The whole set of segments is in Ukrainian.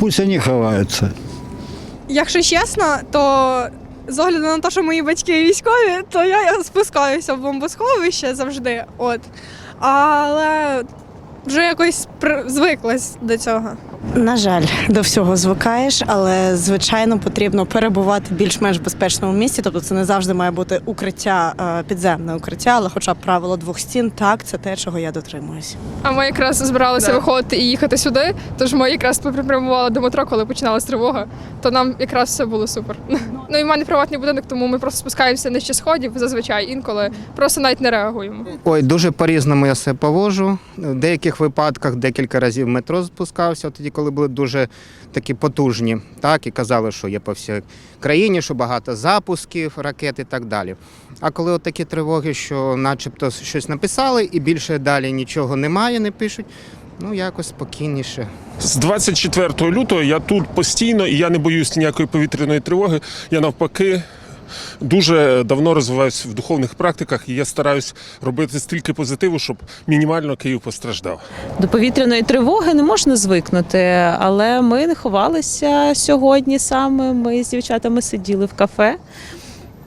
пусть вони ховаються. Якщо чесно, то з огляду на те, що мої батьки військові, то я спускаюся в бомбосховище завжди. От. Але вже якось звиклась до цього. На жаль, до всього звикаєш, але звичайно потрібно перебувати в більш-менш безпечному місці. Тобто це не завжди має бути укриття, е, підземне укриття, але хоча б правило двох стін, так це те, чого я дотримуюсь. А ми якраз збиралися виходити і їхати сюди. Тож ми якраз попрямували до метро, коли починалась тривога. То нам якраз все було супер. Ну і в мене приватний будинок, тому ми просто спускаємося нижче сходів зазвичай інколи. Просто навіть не реагуємо. Ой, дуже по-різному я себе поводжу. В деяких випадках декілька разів метро спускався, тоді, коли були дуже такі потужні, так, і казали, що є по всій країні, що багато запусків, ракет і так далі. А коли от такі тривоги, що начебто щось написали і більше далі нічого немає, не пишуть, ну якось спокійніше. З 24 лютого я тут постійно і я не боюсь ніякої повітряної тривоги. Я навпаки. Дуже давно розвиваюся в духовних практиках, і я стараюсь робити стільки позитиву, щоб мінімально Київ постраждав. До повітряної тривоги не можна звикнути, але ми не ховалися сьогодні саме. Ми з дівчатами сиділи в кафе.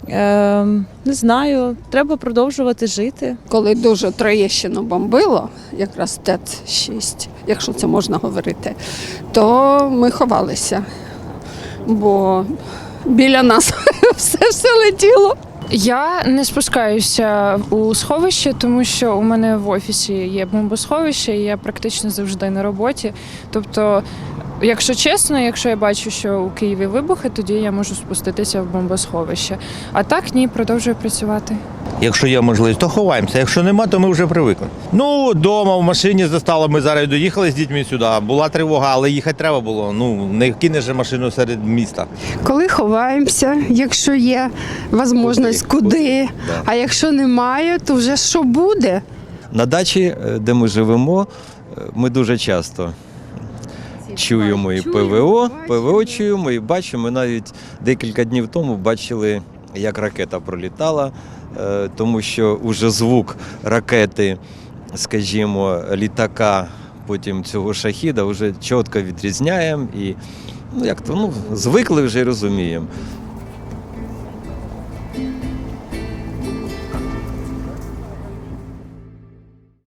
Ем, не знаю, треба продовжувати жити. коли дуже Троєщину бомбило, якраз ТЕЦ-6, якщо це можна говорити, то ми ховалися, бо біля нас все все летіло. Я не спускаюся у сховище, тому що у мене в офісі є бомбосховище, і я практично завжди на роботі. Тобто, якщо чесно, якщо я бачу, що у Києві вибухи, тоді я можу спуститися в бомбосховище. А так ні, продовжую працювати. Якщо є можливість, то ховаємося. Якщо нема, то ми вже привикли. Ну, вдома, в машині застали. Ми зараз доїхали з дітьми сюди. Була тривога, але їхати треба було. Ну, не кинеш же машину серед міста. Коли ховаємося, якщо є можливість, Куди? куди. Да. А якщо немає, то вже що буде? На дачі, е, де ми живемо, е, ми дуже часто чуємо і ПВО, ПВО чуємо і бачимо. Ми навіть декілька днів тому бачили, як ракета пролітала, е, тому що уже звук ракети, скажімо, літака, потім цього шахіда вже чітко відрізняємо і ну як то ну звикли вже розуміємо.